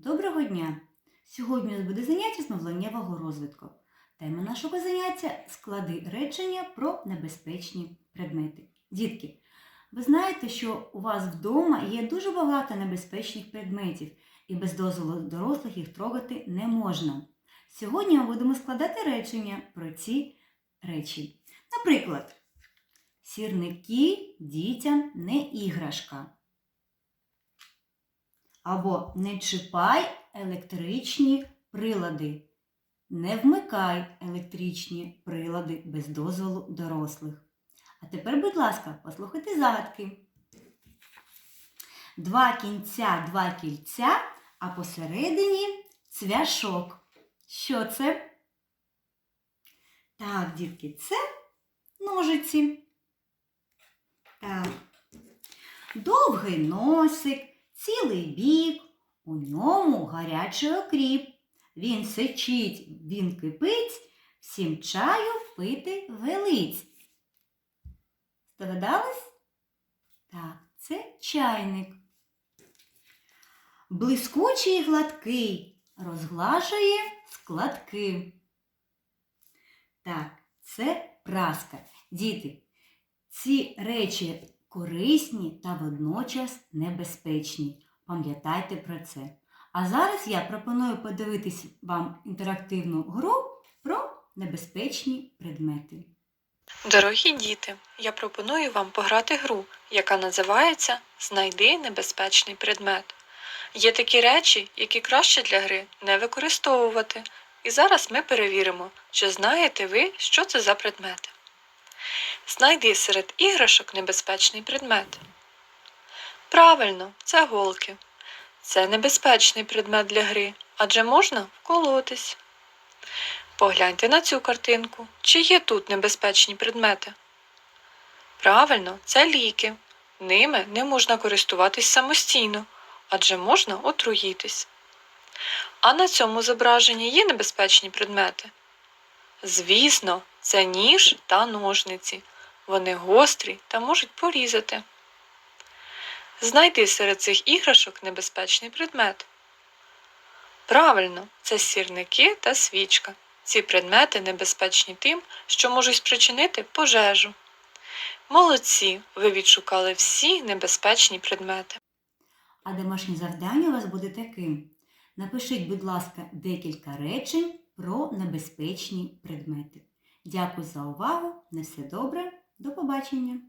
Доброго дня! Сьогодні у нас буде заняття з мовленнєвого розвитку. Тема нашого заняття склади речення про небезпечні предмети. Дітки, ви знаєте, що у вас вдома є дуже багато небезпечних предметів, і без дозволу дорослих їх трогати не можна. Сьогодні ми будемо складати речення про ці речі. Наприклад, сірники дітям не іграшка. Або не чіпай електричні прилади. Не вмикай електричні прилади без дозволу дорослих. А тепер, будь ласка, послухайте загадки. Два кінця, два кільця, а посередині цвяшок. Що це? Так, дітки, це ножиці. Так. Довгий носик, цілий бік, у ньому гарячий окріп. Він сичить, він кипить, всім чаю пити велиць. Здогадались? Так, це чайник. Блискучий і гладкий, розглажує складки. Так, це праска. Діти, ці речі корисні та водночас небезпечні. Пам'ятайте про це. А зараз я пропоную подивитись вам інтерактивну гру про небезпечні предмети. Дорогі діти, я пропоную вам пограти гру, яка називається Знайди небезпечний предмет. Є такі речі, які краще для гри не використовувати. І зараз ми перевіримо, чи знаєте ви, що це за предмети. Знайди серед іграшок небезпечний предмет. Правильно, це голки. Це небезпечний предмет для гри, адже можна вколотись. Погляньте на цю картинку. Чи є тут небезпечні предмети? Правильно, це ліки. Ними не можна користуватись самостійно, адже можна отруїтись. А на цьому зображенні є небезпечні предмети? Звісно, це ніж та ножниці. Вони гострі та можуть порізати. Знайди серед цих іграшок небезпечний предмет. Правильно, це сірники та свічка. Ці предмети небезпечні тим, що можуть спричинити пожежу. Молодці, ви відшукали всі небезпечні предмети. А домашнє завдання у вас буде таким. Напишіть, будь ласка, декілька речень про небезпечні предмети. Дякую за увагу. На все добре. До побачення!